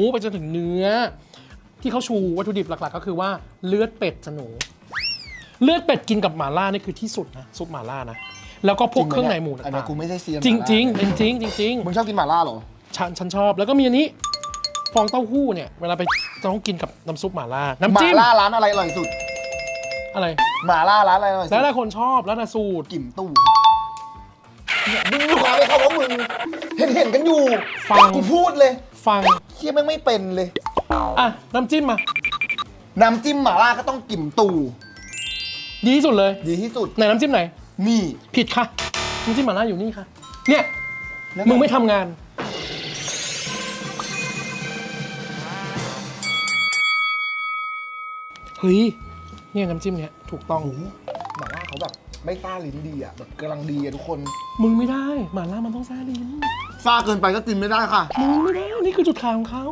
หมูไปจนถึงเนื้อ ที่เขาชูวัตถุดิบหลักๆ ก็คือว่าเลือดเป็ดจะหนู เลือดเป็ดกินกับหม่าล่านี่คือที่สุดนะซุปหม่าล่านะแล้วก็พวกเครื่องในหมูอันนี้ต่างกูไม่ใช่เซียนๆจริงจริงๆจริงๆจริงจริงมึงชอบกินหม่าล่าเหรอๆฉันฉันชอบแล้วก็มีอันนี้ ฟองเต้าหู้เนี่ย เวลาไปต้องกินกับน้ำซุปหม่าล่าหน้ำม่าจิ้มล่าร้านอะไรอร่อยสุด อะไร หม่าล่าร้านอะไรอร่อยสุแล้วดแต่คนชอบแล้วแต่สูตร กิ่มตู้เนี่ยมึงดูความไปเขาว่ามึง เห็นเห็นกันอยู่ฟัง กูพูดเลย ฟัง เฮียแม่งไม่เป็นเลย อะ น้ำจิ้มมา น้ำจิ้มหม่าล่าก็ต้องกิ่มตู่ดีที่สุดเลย ดีที่สุดไหนน้ำจิ้มไหน นี่ผิดค่ะ น้ำจิ้มหม่าล่าอยู่นี่ค่ะ เนี่ย แล้วมึงไม่ทำงาน เฮ้ย เนี่ยน้ำจิ้มเนี่ยถูกต้อง โอ้โหหม่าล่าเขาแบบไม่ซ่าลิ้นดีอะแบบกำลังดีอะทุกคนมึงไม่ได้ หม่าล่ามันต้องซ่าลิ้นซ่าเกินไปก็กินไม่ได้ค่ะ มึงไม่ได้ นี่คือจุดขายของเขา